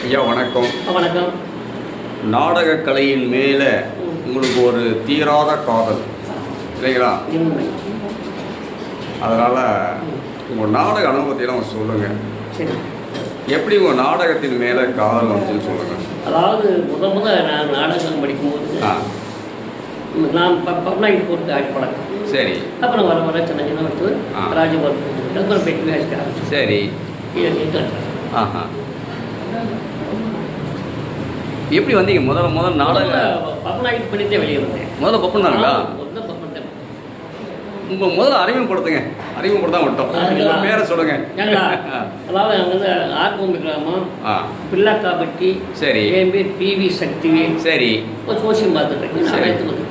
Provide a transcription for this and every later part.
ஐயா வணக்கம். வணக்கம். நாடகக் கலையின் மேலே உங்களுக்கு ஒரு தீராத காதல் இல்லைங்களா? அதனால் உங்கள் நாடக அனுபவத்தையெல்லாம் சொல்லுங்கள் சரி. எப்படி உங்கள் நாடகத்தின் மேலே காதல் வந்துச்சுன்னு சொல்லுங்கள் அதாவது முத முத நான் நாடகம் படிக்கும்போது நான் பப்னாய்க்கு போட்டு ஆடி பழக்கம் சரி. அப்புறம் வர வர சின்ன சின்ன வந்து ஆ. ராஜபால் அப்புறம் பெட்டி சரி. ஆஹா. எப்படி வந்தீங்க முதல்ல முதல்ல நாடக பப்னாய்க்கு பண்ணிட்டே வெளியே வந்தேன். முதல்ல பப்பன் தான். உங்கள் முதல்ல அறிமுகப்படுத்துங்க. அறிமுகப்படுத்தா? உங்கள் பேரை சொல்லுங்க? அதாவது அங்கே வந்து ஆர்கோம்பி கிராமம் ஆ. பில்லாக்காப்பட்டி சரி. என் பேர் பிவி சக்திவேல் சரி. சரி. நாடகத்துக்கு வந்து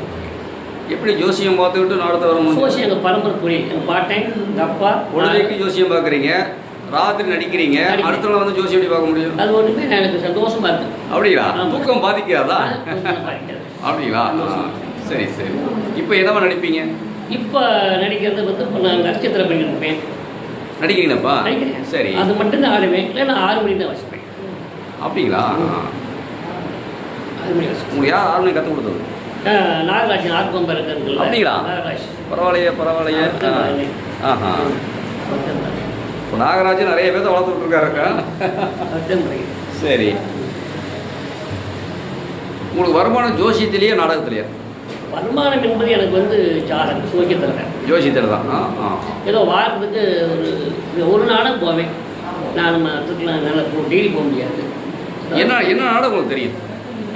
எப்படி ஜோசியம் பார்த்துக்கிட்டு நாடகத்தை வர முடியும்? சோசியம் எங்கள் பரம்பரை தொழில் எங்கள் பாட்டன் எங்கள் அப்பா பொழுதைக்கு ஜோசியம் பார்க்குறீங்க. ராத்திரி நடிக்கிறீங்க. அடுத்த வந்து ஜோசியம் எப்படி பார்க்க முடியும்? அது ஒன்றுமே எனக்கு சந்தோஷமா இருக்கு. அப்படிங்களா. தூக்கம் பாதிக்காதா. அப்படிங்களா? சரி சரி. இப்போ என்னவா நடிப்பீங்க? இப்போ நடிக்கிறது வந்து இப்போ நான் நட்சத்திர பண்ணியிருப்பேன் நடிக்கிறீங்கப்பா நடிக்கிறேன். சரி. அது மட்டும்தான் ஆடுவேன் இல்லை நான் ஆறு மணி தான் வச்சுப்பேன். அப்படிங்களா. ஆறு மணி உங்களுக்கு யார் ஆளுநர் கற்றுக் கொடுத்தது? நாகராஜன் ஆர்கொம்பர் இருக்கிறதுல அப்படிங்களா? நாகராஜ். பரவாயில்லையே பரவாயில்லையே. ஆ. ஆஹா. இப்போ நாகராஜன் நிறைய பேர்த்த வளர்த்துட்டு இருக்காரு சரி. உங்களுக்கு வருமானம் ஜோசியத்திலேயே நாடகத்திலேயே? வருமானம் என்பது எனக்கு வந்து ஜாதகம் சோக்கியத்தில் ஜோசியத்தில் தான். ஏதோ வாரத்துக்கு ஒரு ஒரு நாளும் போவேன். நான் நல்லா டெய்லி போக முடியாது. என்ன என்ன நாடகம் உங்களுக்கு தெரியும்?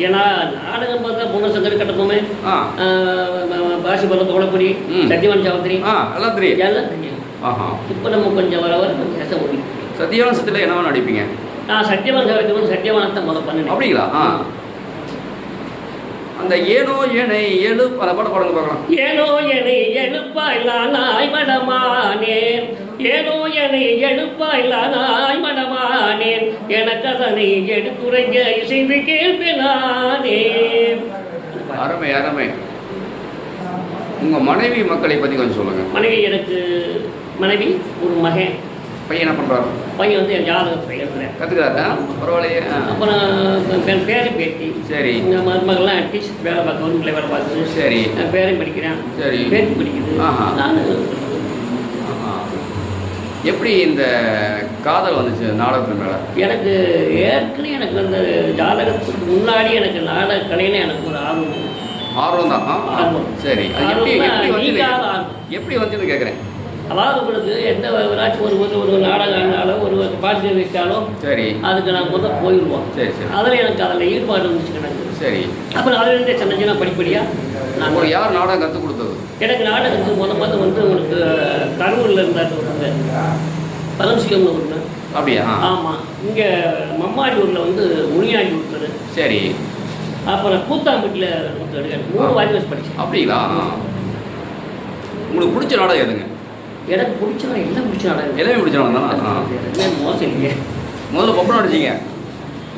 ஏன்னா நாடகம் பார்த்தா பூர்ணசங்கர் கட்டப்போமே ஆ. பாசி பல்லத்து உடப்படி ம். சத்யவான் சாவத்திரி. ஆ எல்லாம் தெரியும். எல்லாம் தெரியும். இப்போ நம்ம கொஞ்சம் வர வர கொஞ்சம் பேச முடியும் சத்தியவனசத்தில் என்னவா நடிப்பீங்க? நான் சத்யவான் சாவத்திரி வந்து சத்யவானத்தை முதல் பண்ணினேன் அப்படிங்களா? ஆ. அந்த ஏனோ ஏனை ஏழு பல பாட பாடுங்க பார்க்கலாம். ஏனோ என்னை எழுப்பாய் நாய் மடமானேன் ஏனோ என்னை எழுப்பாய் நாய் மடமானேன் எனக்கு அதனை எடுத்துரைக்க இசைந்து கேள்பினானே அருமை அருமை. உங்க மனைவி மக்களை பத்தி கொஞ்சம் சொல்லுங்க. மனைவி எனக்கு மனைவி ஒரு மகன். பையன் என்ன பண்றாரு? பையன் வந்து என் ஜாதகத்தை எழுதுறேன் கத்துக்கிறாரா? பரவாயில்லையே. அப்புறம் என் பேரு பேத்தி. சரி. இந்த மருமகள்லாம் டீச்சர் வேலை பார்க்க கவர்மெண்ட்ல வேலை பார்க்குது. சரி. என் பேரையும் படிக்கிறேன். சரி. பேத்தி படிக்குது. நான். எப்படி இந்த காதல் வந்துச்சு நாடகத்தின் மேல? எனக்கு ஏற்கனவே எனக்கு அந்த ஜாதகத்துக்கு முன்னாடி எனக்கு நாடக கலையில எனக்கு ஒரு ஆர்வம். ஆர்வம் தான். ஆர்வம். சரி. அது எப்படி எப்படி வந்து. எப்படி வந்துன்னு கேட்குறேன் அதாவது உங்களுக்கு எந்த ஏதாச்சும் ஒரு ஒரு ஒரு நாடகம் ஆடினாலோ ஒரு பாட்டு வச்சாலும் சரி. அதுக்கு நான் முதல் போயிடுவோம். சரி சரி. அதில் எனக்கு அதில் ஈடுபாடு இருந்துச்சு எனக்கு சரி. அப்புறம் அதுலேருந்தே சின்ன சின்ன படிப்படியாக நான் உங்களுக்கு யார் நாடகம் கற்றுக் கொடுத்தது? எனக்கு நாடகத்துக்கு முத முத வந்து உங்களுக்கு கரூரில் இருந்தார் ஒருத்தங்க பரமசிவம்னு ஒன்று அப்படியா. ஆமாம் இங்கே மம்மாடியூரில் வந்து முனியாண்டி ஒருத்தர். சரி. அப்புறம் கூத்தாம்பட்டியில் ஒருத்தர் மூணு வச்சு படித்தேன் அப்படிங்களா. உங்களுக்கு பிடிச்ச நாடகம் எதுங்க? எனக்கு பிடிச்ச நாடகம் எல்லாம் பிடிச்ச நாடகம்? எல்லாமே பிடிச்ச நாடகம் தானே? மோசம் இல்லையே முதல்ல பப்பன் அடிச்சிங்க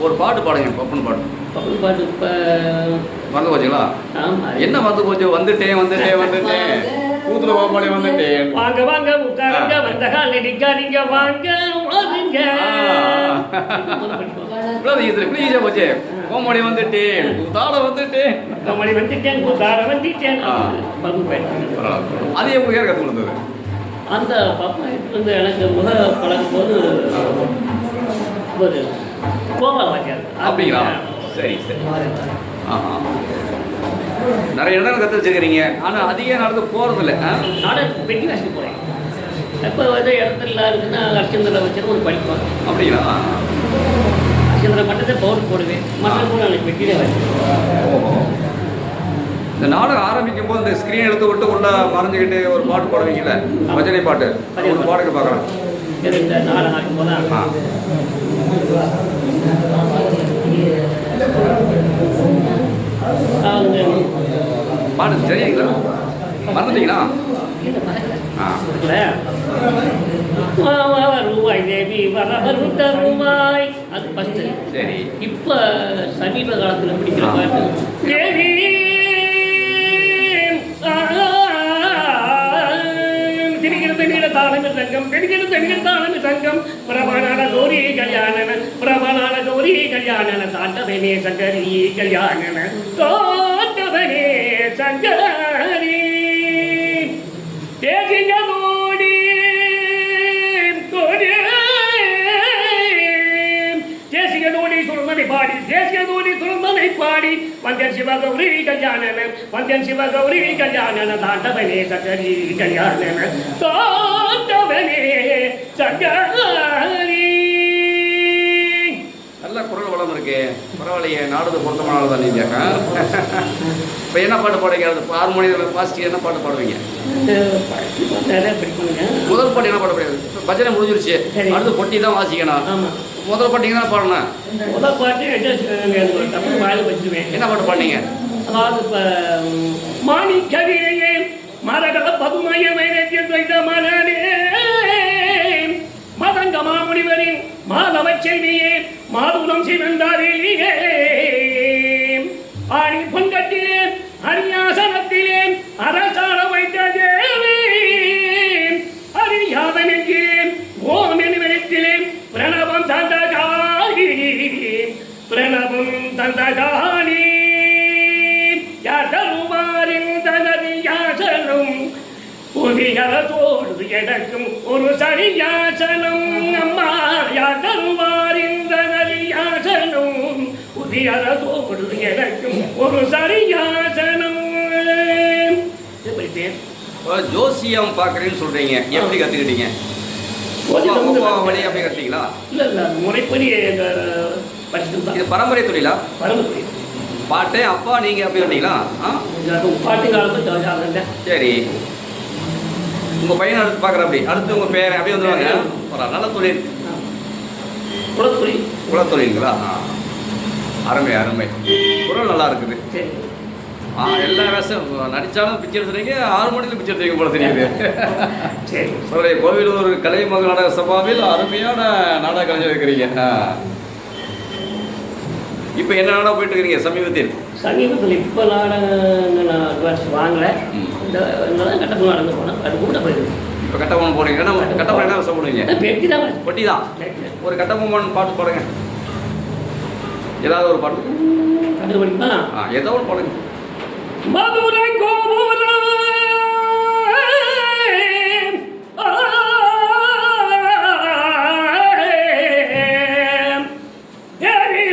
ஒரு பாட்டு பாடுங்க பப்பன் பாட்டு. பக்கம் பாட்டு இப்போ மறந்து போச்சுங்களா? ஆமாம் என்ன மறந்து போச்சு? வந்துட்டேன் வந்துட்டேன் வந்துட்டேன். கூத்துல பாப்பாளே வந்துட்டேன். வாங்க வாங்க உட்காருங்க. வந்த கால நிக்காதீங்க வாங்க வாங்க இவ்வளவு ஈஸி இப்படி ஈஸியா போச்சு. கோமாளி வந்துட்டேன். கூத்தாட வந்துட்டேன். மணி வந்துட்டேன் கூத்தாட வந்துட்டேன். அது யார் கற்றுக் கொடுத்தது? அந்த பப்பாயிட்டு வந்து எனக்கு முதல் பழகும் போது ஒரு கோபால் வாத்தியார் அப்படிங்களா? சரி சரி. ஆஹா. நிறைய இடம் கற்று வச்சுக்கிறீங்க ஆனால் அதிக நடந்து போகிறதில்ல நாடகம் பெட்டி வாசிக்க போகிறேன் இப்போ வந்து இடத்துல இருக்குன்னா அர்ச்சந்தில் வச்சு ஒரு படிப்பேன் அப்படிங்களா? அர்ச்சந்தில் மட்டும் பவுடர் போடுவேன். மற்ற கூட எனக்கு பெட்டியிலே வச்சுருவேன் இந்த நாடகம் ஆரம்பிக்கும் போது இந்த ஸ்க்ரீன் எடுத்து விட்டு உள்ள மறைஞ்சுக்கிட்டு ஒரு பாட்டு பாடுவீங்கல்ல? பஜனை பாட்டு. ஒரு பாட்டுக்கு பார்க்கலாம். பாட்டு தெரியுங்களா மறந்துட்டீங்களா? ஆ. ரூபாய் தேவி வரவரும் தருவாய் அது ஃபஸ்ட்டு சரி. இப்போ சமீப காலத்தில் பிடிக்கிற பாட்டு. தாளமி சங்கம் பெண்கள் பெண்கள் தாளமி சங்கம் பிரபலான கௌரி கல்யாணன பிரபலான கௌரி கல்யாணன தாண்டவனே சங்கரி கல்யாணன தாண்டவனே சங்கரி. தேசிங்க மோடி தேசிய நோடி சுரந்தனை பாடி. தேசிய நோடி சுரந்தனை பாடி. வந்தன் சிவகௌரி கல்யாணன வந்தன் சிவகௌரி கல்யாணன தாண்டவனே சங்கரி கல்யாணன. தாண்டவனே சங்கரி நல்ல குரல் வளம் இருக்கு. பரவாயில்லையே நாடு பொருத்தமான தான் நீங்க. இப்போ என்ன பாட்டு பாடுவீங்க? அது ஹார்மோனியம் பாசிட்டிவ் என்ன பாட்டு பாடுவீங்க? முதல் பாட்டு என்ன பாட முடியாது பஜனை முடிஞ்சிருச்சு. சரி. அடுத்து பொட்டி தான் வாசிக்கணும். முதல் பாட்டிங்க தான் பாடணும்? முதல் பாட்டு என்ன பாட்டு பாடினீங்க? அதாவது இப்போ மாணி கவிதையே மரகத பதுமய வைரத்திய துவைத மலரே. மாமுனிவரின் மாதவ செல்வியே மாதுளம் சிவந்தாரிலே ஆணி பொன்கட்டிலே அரியாசனத்திலே அரசாண வைத்த தேவி. அறியாத ஓம் நினைவிலே பிரணவம் தந்தகாரி பிரணவம் தந்தகாரி யார் தருவா புதியதோடு எனக்கும் ஒரு சரியாசனம் அம்மா யாதருமாரின் தனது யாசனம் புதியதோடு எனக்கும் ஒரு சரியாசனம் எப்படி பேர் ஜோசியம் பார்க்குறேன்னு சொல்றீங்க. எப்படி கற்றுக்கிட்டீங்க அப்படி கற்றுட்டீங்களா இல்லை இல்லை முறைப்படி இது பரம்பரை தொழிலா? பரமக்குடி பாட்டே அப்பா நீங்கள் அப்படி ஆ? பாட்டு ஜாதகம் சரி. உங்கள் பையனை அடுத்து பார்க்குற அப்படி. அடுத்து உங்கள் பேரன் அப்படியே வந்துடுவாங்க பரவாயில்ல நல்ல தொழில். குளத்துறை குலத்தொழிலுங்களா அருமை அருமை. குரல் நல்லா இருக்குது. ஆ எல்லா வேஷம். நடித்தாலும் பிச்சை எடுத்துறீங்க ஆறு மணிக்கு பிச்சை எடுத்துறீங்க போல தெரியுது. சரி. சொல்கிறேன் கோவிலூர் கலை மகள் நாடக சபாவில் அருமையான நாடக கலைஞர் இருக்கிறீங்க. இப்போ என்ன நாடகம் போயிட்டு இருக்கிறீங்க சமீபத்தில்? சமீபத்தில் இப்போ நாடகம் நான் வாங்கலை. இதெல்லாம் கட்டப்போ நடந்து போனேன் அது கூட போயிருக்கு இப்போ கட்டபொம்மன் போறீங்க என்ன கட்டபொம்மன் என்ன போடுவீங்க பெட்டி தான் பொட்டி தான். ஒரு கட்டபொம்மன் பாட்டு பாடுங்க. ஏதாவது ஒரு பாட்டு. கண்டுபிடிப்பா ஆ ஏதோ ஒரு பாடுங்க. மதுரை கோபுரம்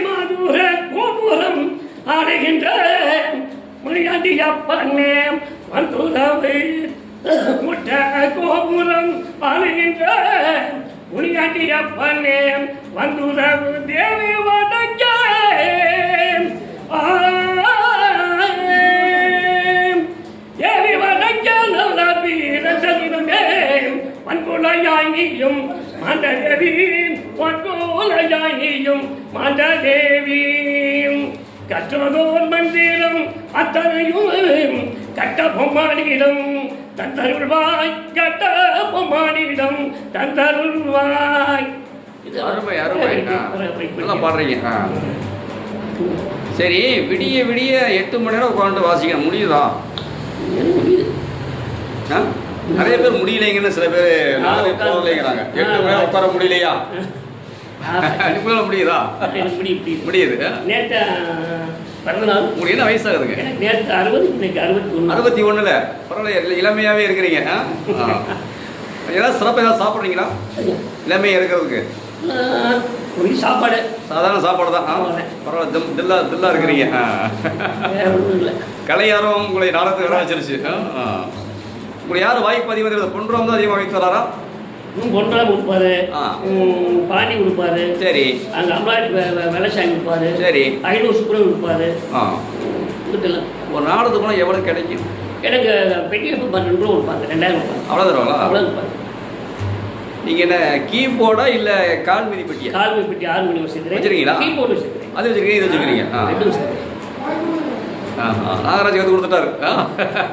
மதுரை கோபுரம் ஆடுகின்ற முனியாண்டி அப்பனே வந்துதவை முட்ட கோபுரம் ஆடுகின்ற முனியாண்டி அப்பனே வந்துதவு தேவி வதக்க தேவி வதக்க நல்ல வீரசலினமே மண்புலையாயியும் மண்டதேவி மண்புலையாயியும் மண்டதேவி கற்றதோர் மந்திரம் அத்தனையும் கட்ட பொம்மாடிடம் தந்தருள்வாய் கட்ட பொம்மாடிடம் தந்தருள்வாய். இது அருமை அருமை. நல்லா பாடுறீங்க. சரி விடிய விடிய எட்டு மணி நேரம் உட்காந்து வாசிக்கணும் முடியுதா? நிறைய பேர் முடியலைங்கன்னு சில பேர் நாலு போகலைங்கிறாங்க. எட்டு மணி நேரம் உட்கார முடியலையா? முடியுதா? முடியுது. நேற்று பிறந்த நாள் உங்களுக்கு என்ன வயசாகுதுங்க. எனக்கு நேற்று அறுபது இன்னைக்கு அறுபத்தி ஒன்று அறுபத்தி பரவாயில்ல இளமையாவே இருக்கிறீங்க. ஏதாவது சிறப்பு ஏதாவது சாப்பிட்றீங்களா? இளமையா இருக்கிறதுக்கு. ஒரு சாப்பாடு. சாதாரண சாப்பாடு தான். பரவாயில்ல. திம் தில்லா தில்லா இருக்கிறீங்க. கலையாரம் உங்களை நாடகத்துக்கு வர வச்சிருச்சு. உங்களுக்கு யார் வாய்ப்பு அதிகமாக பொன்றாம் தான் அதிகமாக வைத்து தராரா? பொன்றாம் கொடுப்பாரு. பாண்டி கொடுப்பாரு. சரி. அங்கே அம்பாடி வெள்ளசாமி கொடுப்பாரு. சரி. ஐநூறு சுக்குரம் கொடுப்பாரு. ஆ. இதுக்கெல்லாம் ஒரு நாடகத்துக்கு போனால் எவ்வளோ கிடைக்கும்? எனக்கு பெரிய பன்னெண்டு ரூபா கொடுப்பாங்க ரெண்டாயிரம் கொடுப்பாங்க அவ்வளோ தருவாங்களா? அவ்வளோ கொடுப்பாங்க நீங்கள் என்ன கீபோர்டா இல்லை கால் மிதி பெட்டியா? கால்மை பெட்டி ஆறு மணி வச்சுக்கிறேன் வச்சிருக்கீங்களா? கீபோர்டு வச்சுக்கிறேன் அது வச்சுக்கிறீங்க இது வச்சுக்கிறீங்க ஆ. ரெண்டு ஆ. நாகராஜ் கற்று கொடுத்துட்டாரு.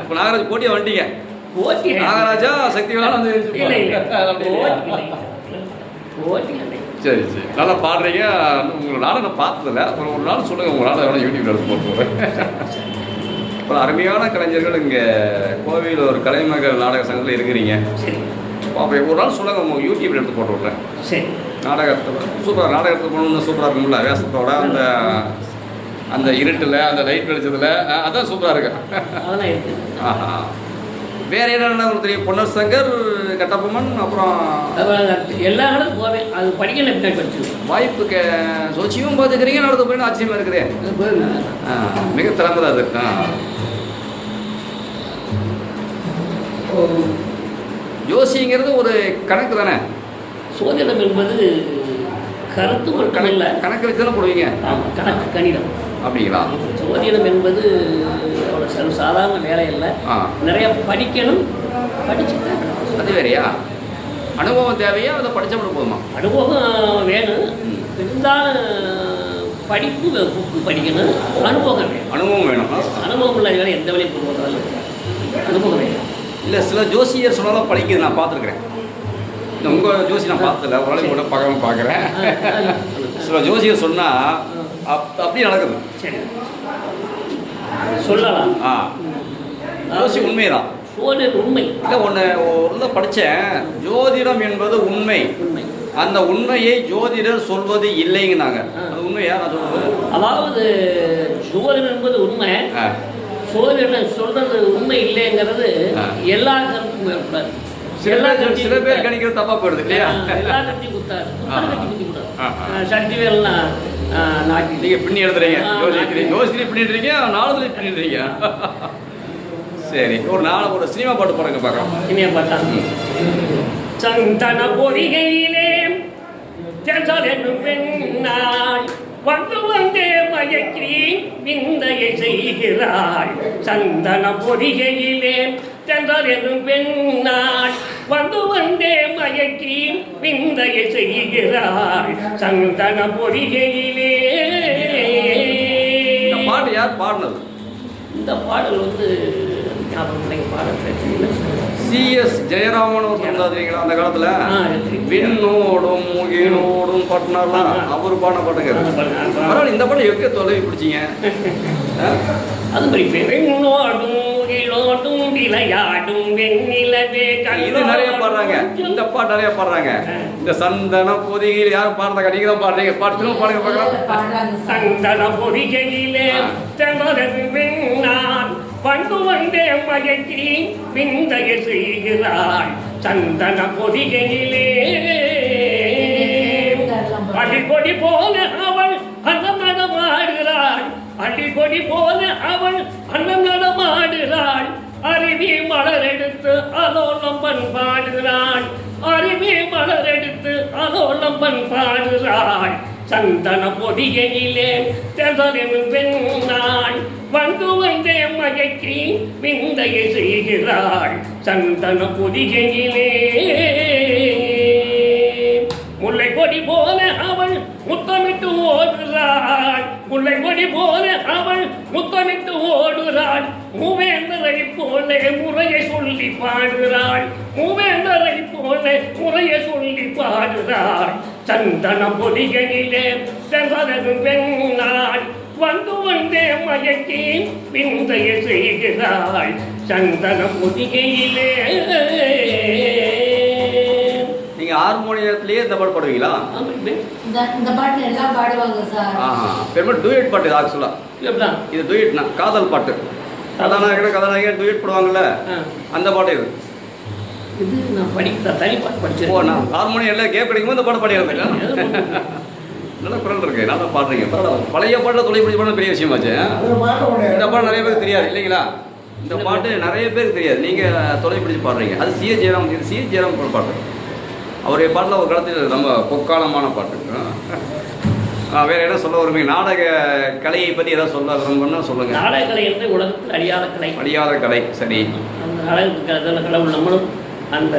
இப்போ நாகராஜ் போட்டியாக வந்துட்டீங்க. ஓட்டி நாகராஜா சக்தி வேணாலும் வந்து இல்லை இல்லை. சரி சரி. நல்லா பாடுறீங்க. உங்களை நாளை நான் பார்த்ததில்ல. ஒரு ஒரு நாள் சொல்லுங்கள் உங்கள் நாளை வேணால் யூடியூப்ல எடுத்து போட்டு போகிறேன் அப்புறம் அருமையான கலைஞர்கள் இங்கே கோவில் ஒரு கலைமகள் நாடக சங்கத்தில் இருக்கிறீங்க. சரி. அப்போ ஒரு நாள் சொல்லுங்கள் உங்கள் யூடியூப்ல எடுத்து போட்டு விட்றேன். சரி. நாடகத்தில் சூப்பராக நாடகத்துக்கு போகணுன்னு சூப்பராக இருக்கும்ல வேஷத்தோட அந்த அந்த இருட்டில் அந்த லைட் வெளிச்சத்தில் அதான் சூப்பராக இருக்கு. அதெல்லாம் ஆஹா. வேற என்னென்ன தெரியும்? பொன்னர் சங்கர் கட்டபொம்மன் அப்புறம் எல்லா இடத்துக்கும் போவேன் அது படிக்கல வாய்ப்பு கே சோச்சியும் பார்த்துக்கிறீங்க நடந்து போயின்னு ஆச்சரியமா இருக்குதே. ஆ, மிக அது? ஆ. ஜோசிங்கிறது ஒரு கணக்கு தானே? சோதிடம் என்பது கருத்து ஒரு இல்லை. கணக்கு கணக்கு வச்சு தானே போடுவீங்க? ஆமாம் கணக்கு கணிதம். அப்படிங்களா? சோதிடம் என்பது சர்வ சாதாரண வேலை இல்லை நிறைய படிக்கணும் படிச்சுட்டு அது வேறையா? அனுபவம் தேவையா? அதை மட்டும் போதுமா? அனுபவம் வேணும். இருந்தாலும் படிப்பு புக்கு படிக்கணும் அனுபவம் வேணும். அனுபவம் வேணும். அனுபவம் உள்ள வேலை எந்த வேலையும் போடுவதாலும் அனுபவம் வேணும். இல்லை சில ஜோசியர் சொன்னாலும் படிக்குது நான் பார்த்துருக்குறேன். உங்கள் ஜோசி நான் பார்த்ததில்ல ஒரு நாளைக்கு கூட பார்க்காம பார்க்குறேன். சில ஜோசியர் சொன்னால் அப் அப்படியே நடக்குது. சரி. சொல்லலாம். ஆ. ஜோசி உண்மைதான். உண்மை. இல்லை ஒன்று ஒரு படித்தேன் ஜோதிடம் என்பது உண்மை. உண்மை. அந்த உண்மையை ஜோதிடர் சொல்வது இல்லைங்கனாங்க. அது உண்மையா? நான் சொல்றது? அதாவது சோழர் என்பது உண்மை. சோழர் சொல்றது உண்மை இல்லைங்கிறது. எல்லா கருத்துக்கும் ஏற்படாது எல்லா சில பேர். கணிக்கிறது தப்பா போயிடுது இல்லையா? எல்லா கட்டி குத்தி கூடாது ஆ, ஆ. சக்தி வேலாம் நாட்டி நீங்க பின்னி எழுதுறீங்க ஆ, யோசிக்கிறீங்க. யோசிக்கிறீங்க பின்னிடுறீங்க நாலுதுல பின்னிடுறீங்க. சரி ஒரு நாள் ஒரு சினிமா பாட்டு பாருங்க பார்க்கலாம். இனிய பார்த்தா சந்தன பொறிகையிலே தெசலெனும் பெண்ணாள் வந்து வந்தே மயக்கி விந்தையை செய்கிறாள். சந்தன பொறிகையிலே தென்றலெனும் பெண்ணாள் வந்து வந்தே மயக்கி விந்தையை செய்கிறாள் சந்தன பொறிகையிலே. இந்த பாட்டு யார் பாடினது? இந்த பாடல் வந்து. சிஎஸ் ஜெயராமன் ஒரு சொன்னாதீங்களா அந்த காலத்துல. விண்ணோடும் முகினோடும் பாட்டினார்லாம் அவர் பாடின பாட்டுங்க. இந்த பாட்டு எங்க தொலைவி பிடிச்சிங்க? அது மாதிரி பெண்ணோடும் முகிலோடும் விளையாடும் வெண்ணிலவே இது நிறைய பாடுறாங்க. இந்த பாட்டு நிறைய பாடுறாங்க. இந்த சந்தன பொதிகையில் யாரும் பாடுறாங்க நீங்க தான் பாடுறீங்க. பாட்டு திரும்ப பாடுங்க பார்க்கலாம் சந்தன பொதிகையிலே தெமரது வெண்ணான் பண்டு வந்தே மயக்கி விந்தைய செய்கிறாள். சந்தன பொதிகையிலே அடிக்கொடி போல அவள் அன்னம் நடமாடுகிறாள் அடிக்கொடி போல அவள் அன்னங்கடமாடுகிறாள் அருவி மலரெடுத்து அதோ நம்பன் பாடுகிறாள். அருவி மலரெடுத்து அதோ நம்பன் பாடுகிறாள். சந்தன பொதிகையிலே தெதலின் பெண்ணாள் வந்து வந்தே மயக்கி விந்தையை செய்கிறாள். சந்தன பொதிகையிலே முல்லை போல அவள் முத்தமிட்டு ஓடுகிறாள் மூவேந்தரை போல முறையை சொல்லி பாடுகிறாள் மூவேந்தரை போல முறையை சொல்லி பாடுகிறாள் சந்தன பொதிகளிலே செங்கலது பெண்ணாள். வந்து வந்தே மயக்கி விந்தைய செய்கிறாள். சந்தன பொதிகையிலே ஹார்மோனியத்திலேயே இந்த பாட்டு பாடுவீங்களா? இந்த இந்த பாட்டு எல்லாம் பாடுவாங்க சார். ஆஹா. பெருமாள் டூயட் பாட்டு இது ஆக்சுவலா எப்படா இது டூயட்னா காதல் பாட்டு. கதாநாயகன் கதாநாயகன் டூயட் போடுவாங்கல்ல. அந்த பாட்டு இது. இது நான் படிக்க தனி பாட்டு ஓ படிச்சிருக்கேன் நான் ஹார்மோனியம் எல்லாம் கேப் கிடைக்கும்போது இந்த பாட்டு பாடிடுறேன் நல்ல குரல் இருக்கு. நல்லா பாடுறீங்க. பரவாயில்ல. பழைய பாட்டில் தொலைபடி பாடம் பெரிய விஷயமாச்சு இந்த பாட்டு நிறைய பேருக்கு தெரியாது இல்லைங்களா? இந்த பாட்டு நிறைய பேருக்கு தெரியாது. நீங்க தொலை பிடிச்சு பாடுறீங்க. அது சிஏ ஜெயராம் இது சிஏ ஜெயராம் பாட்டு. அவருடைய பாட்டில் ஒரு காலத்தில் ரொம்ப பொக்காலமான பாட்டு. வேற என்ன சொல்ல வருவீங்க நாடக கலையை பற்றி ஏதாவது சொல்ல விரும்புன்னா சொல்லுங்க. நாடகக்கலை என்று உலகத்தில் அழியாத கலை. அழியாத கலை சரி. அந்த கடவுள் நம்மளும் அந்த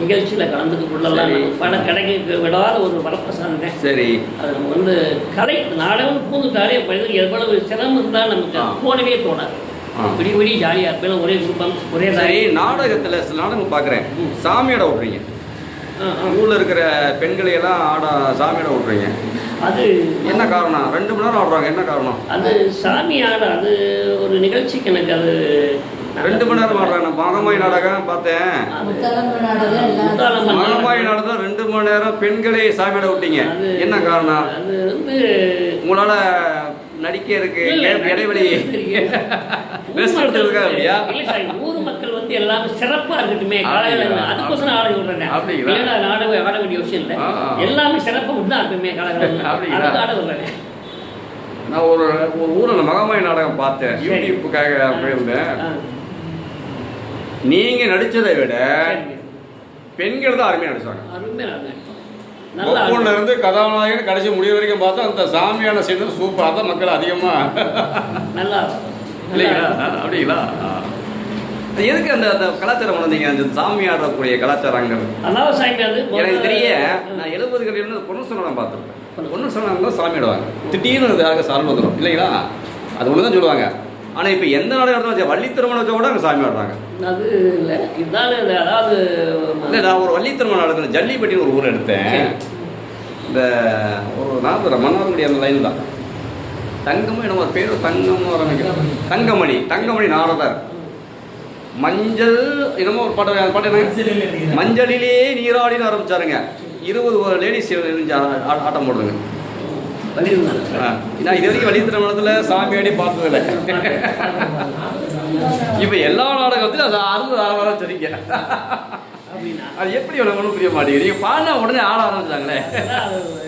நிகழ்ச்சியில் கலந்துக்க கொள்ளலாம். பல கலைக்கு விடாத ஒரு வரப்பிரசாதம் தான் சரி. அது நம்ம வந்து கலை நாடகம் பூந்துட்டாலே மனிதன் எவ்வளவு சிரமம் இருந்தால் நமக்கு. போனவே தோணாது. விடி விடி ஜாலியாக இருப்பேன். ஒரே குடும்பம் ஒரே சரி நாடகத்தில் சில நாடகம் பார்க்குறேன். சாமியோட விட்றீங்க. ஊரில் இருக்கிற பெண்களை எல்லாம் ஆட சாமியோட விட்றீங்க அது என்ன காரணம்? ரெண்டு மணி நேரம் ஆடுறாங்க என்ன காரணம்? அது சாமி ஆட அது ஒரு நிகழ்ச்சிக்கு எனக்கு அது ரெண்டு மணி நேரம் ஆடுறாங்க மகமாய் நாடகம் பார்த்தேன். மகமாய் நாடகம் ரெண்டு மணி நேரம் பெண்களை சாமியாட விட்டீங்க என்ன காரணம்? அது வந்து உங்களால நடிக்க இருக்கு இடைவெளி ஊர் மக்கள் வந்து எல்லாமே சிறப்பா இருக்கட்டுமே? காலகாலம் அதுக்கோசரம் ஆட விடுறேன் அப்படிங்களா? நாடகம் ஆட வேண்டிய விஷயம் இல்லை. எல்லாமே சிறப்பா விட்டு இருக்கட்டுமே காலகாலம் அப்படிங்களா? அதுக்கு ஆட விடுறேன் நான் ஒரு ஒரு ஊரில் மகமாய் நாடகம் பார்த்தேன். யூடியூப்புக்காக போயிருந்தேன் ஆ, நீங்க நடிச்சதை விட. பெண்கள் தான் அருமையா நடிச்சாங்க அருமையா நடிச்சோம். நல்லா ஒப்பூர்ல இருந்து கதாநாயகன் கடைசி முடிவு வரைக்கும் பார்த்தா அந்த சாமியான சீன் சூப்பர் அதான் மக்கள் அதிகமா நல்லா இல்லைங்களா அப்படிங்களா எதுக்கு அந்த அந்த கலாச்சாரம் வளர்ந்தீங்க? அந்த சாமி ஆடக்கூடிய கலாச்சாரங்கள் அதாவது சாமி அது எனக்கு தெரிய நான் எழுபதுகளில் இருந்து பொண்ணு சொன்னம் பார்த்துருப்பேன். பொண்ணு சொன்னம் தான் சாமி ஆடுவாங்க. திடீர்னு அது யாருக்கு சாமி வந்துடும். இல்லைங்களா? அது ஒன்று தான் சொல்லுவாங்க. ஆனால் இப்போ எந்த நாடு நடந்தாலும் வள்ளி திருமணம் வச்சா கூட அங்கே சாமி ஆடுறாங்க. அது இல்லை. இதுதான் இது அதாவது இல்லை நான் ஒரு வள்ளி திருமணம் நடக்குது. ஜல்லிப்பட்டின்னு ஒரு ஊர் எடுத்தேன். இந்த ஒரு நாற்பது மன்னார்குடி அந்த லைன் தான். தங்கமும் என்ன ஒரு பேர் தங்கம் ஆரம்பிக்கிறேன் தங்கமணி. தங்கமணி நாரதர் மஞ்சள் என்னமோ ஒரு பாட்டு அந்த பாட்டு என்ன? மஞ்சளிலே நீராடின்னு ஆரம்பிச்சாருங்க. இருபது லேடிஸ் இருந்து ஆ- ஆ- ஆட்டம் போடுதுங்க. நான் இது வரைக்கும் வள்ளி திருமணத்தில் சாமி ஆடி பார்த்ததில்லை. இப்போ எல்லா நாடகத்திலும் அது அறுபது ஆறு சரிங்க அது எப்படி எனக்கு ஒன்றும் புரிய மாட்டேங்குது? நீங்கள் பாடினா உடனே ஆட ஆரம்பிச்சாங்களே.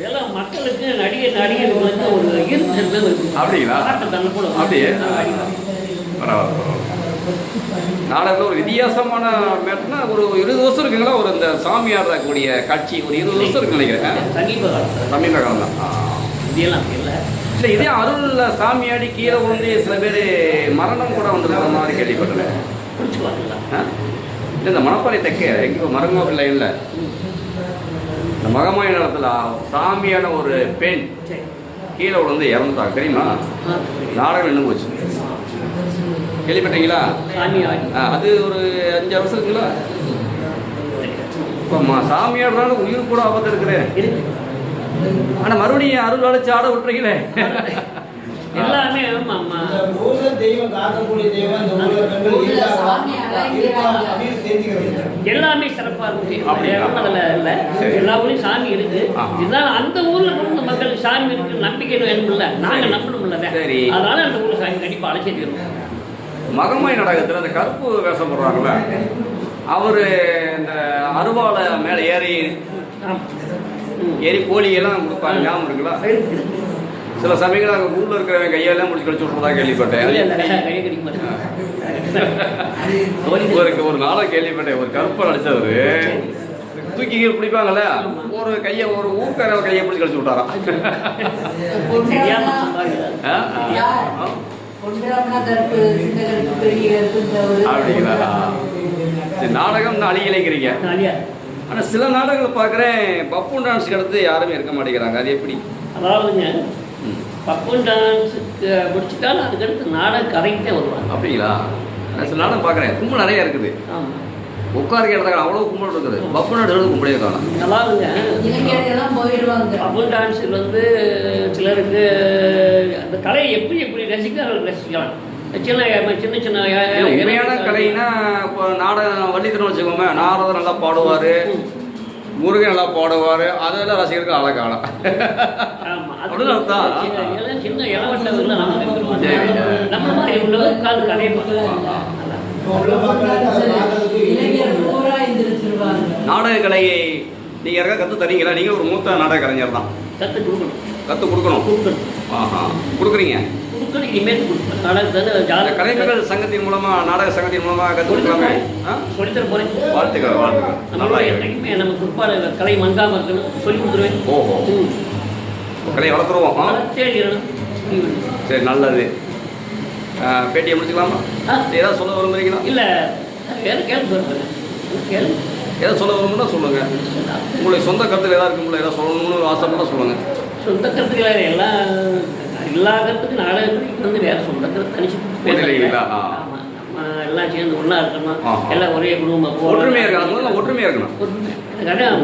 எல்லாம் மக்களுக்கு நடிகை நடிகர்களுக்கு ஒரு ஈர்ப்பு. அப்படிங்களா? அப்படியே? பரவாயில்ல. நாடகத்தில் ஒரு வித்தியாசமான மேட்னா ஒரு இருபது வருஷம் இருக்குங்களா? ஒரு இந்த சாமி ஆடக்கூடிய காட்சி ஒரு இருபது வருஷம் இருக்கு நினைக்கிறேன். சமீப காலம். தான். இதெல்லாம் இல்லை. இல்லை இதே அருள்ல சாமி ஆடி கீழே விழுந்து சில பேர் மரணம் கூட வந்திருக்கிற மாதிரி கேள்விப்பட்டேன்? இல்லை இந்த மணப்பாறை தெக்க எங்கேயோ மரங்கோவில் லைனில் இந்த மகமாய நேரத்தில் சாமியான ஒரு பெண் கீழே விழுந்து இறந்துட்டாங்க தெரியுமா. நாடகம் நின்று போச்சு. கேள்விப்பட்டீங்களா? அது ஒரு அஞ்சு வருஷம் இருக்குங்களா இப்போ சாமியாடுறால உயிர் கூட ஆபத்து இருக்கிறேன் இருக்கு. ஆனால் மறுபடியும் அருள் அழைச்சு ஆட விட்டுறீங்களே? எல்லாமே எல்லாமே சிறப்பா இருக்கு. அப்படியா? அதுல இல்ல. எல்லா ஊர்லயும் சாமி இருக்கு. இருந்தாலும் அந்த ஊர்ல பிறந்த மக்களுக்கு சாமி இருக்கு நம்பிக்கை வேணும்ல. நாங்க. நம்பணும்ல சரி. அதனால அந்த ஊர்ல சாமி கண்டிப்பா அழைச்சி தீரும் மகமாய் நாடகத்தில் அந்த கருப்பு வேஷம் போடுறாங்கல்ல அவர் இந்த அருவாளை மேலே ஏறி. ஏறி கோழி எல்லாம் கொடுப்பாங்க. ஞாபகம் இருக்குங்களா? இருக்கு, இருக்கு. சில சமயங்கள் அங்கே ஊரில் இருக்கிறவங்க கையெல்லாம் முடிச்சு கழிச்சு விட்றதா கேள்விப்பட்டேன். ஒரு ஒரு நாளாக கேள்விப்பட்டேன். ஒரு கருப்பை நடிச்சவரு தூக்கி கீழே பிடிப்பாங்கல்ல? ஒரு கையை ஒரு ஊக்கர கையை பிடிச்சி கழிச்சு விட்டாராம். அப்படிங்களா? சரி நாடகம் ஜாலியா. ஆனால் சில நாடகங்களை பார்க்குறேன் பப்பு டான்ஸ்க்கு அடுத்து யாருமே இருக்க மாட்டேங்கிறாங்க. அது எப்படி? அதாவதுங்க. பப்பன் டான்ஸுக்கு முடிச்சுட்டாலும் அதுக்கடுத்து நாடக கதைக்கிட்டே வருவாங்க. அப்படிங்களா? சில நாடகம் பார்க்குறேன். கும்பல் நிறைய இருக்குது. ஆமா. உட்காருக்க இடத்துல அவ்வளோ கும்பல் இருக்குது. பப்பு நாடு கும்பலே காணும். அதாவதுங்க இளைஞர்கள்லாம் போயிடுவாங்க. பப்பன் டான்ஸில் வந்து சிலருக்கு அந்த கலையை எப்படி எப்படி ரசிக்கிறார்கள் ரசிக்கலாம். சின்ன சின்ன சின்ன உண்மையான கலைன்னா இப்போ நாடகம் வள்ளித்திரம் வச்சுக்கோங்க நாரதர் நல்லா பாடுவார் முருகன் நல்லா பாடுவார் அதெல்லாம் ரசிகருக்கு அழகாலம் ஆமா அது அப்படிதான் அர்த்தம். சின்ன இளவட்டவர்கள் நம்ம மாதிரி உள்ளவர் கால் கதையை நாடக கலையை நீங்கள் யாருக்கா கற்று தரீங்களா? நீங்கள் ஒரு மூத்த நாடக கலைஞர் தான். கத்து கொடுக்கணும். கற்றுக் கொடுக்கணும். ஆஹா. கொடுக்குறீங்க? கலைஞர்கள் சங்கத்தின் மூலமாக நாடக சங்கத்தின் கொடுக்கலாமே? ஆ? சொல்லித்தர போறேன். வாழ்த்துக்கள் வாழ்த்துக்கள். நல்லா என்னைக்குமே நம்ம பிற்பாடு கலை மங்காம இருக்கணும் சொல்லி கொடுத்துருவேன். ஓஹோ. கலையை வளர்த்துருவோம். சரி நல்லது. பேட்டியை முடிச்சுக்கலாமா. ஏதாவது சொல்ல விரும்புறீங்களா? இல்ல வேற கேள்வி கேள்வி ஏதாவது சொல்ல விரும்புனா சொல்லுங்க. உங்களுடைய சொந்த கருத்தில் ஏதாவது இருக்குங்களா ஏதாவது சொல்லணும்னு ஆசைப்பட்டா சொல்லுங்க. சொந்த கருத்துக்கள் எல்லாம் எல்லா கருத்துக்கும் நாடகத்துக்கு வந்து வேற சொந்த கருத்து தனிச்சு இல்லைங்களா? எல்லாம் சேர்ந்து ஒண்ணா இருக்கணும். எல்லாம் ஒரே குடும்பம். ஒற்றுமையாக இருக்கணும். ஒற்றுமையாக இருக்கணும்.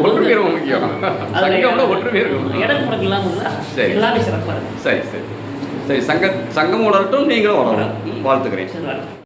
ஒற்றுமை. முக்கியம் அதுல சங்கம்ல ஒற்றுமை இருக்கணும். இடம் முடக்கு இல்லாம இருந்தா சரி. எல்லாமே சிறப்பா இருக்கும். சரி சரி. சரி சங்க சங்கம் வளரட்டும் நீங்களும் வளரணும் வாழ்த்துக்கிறேன்.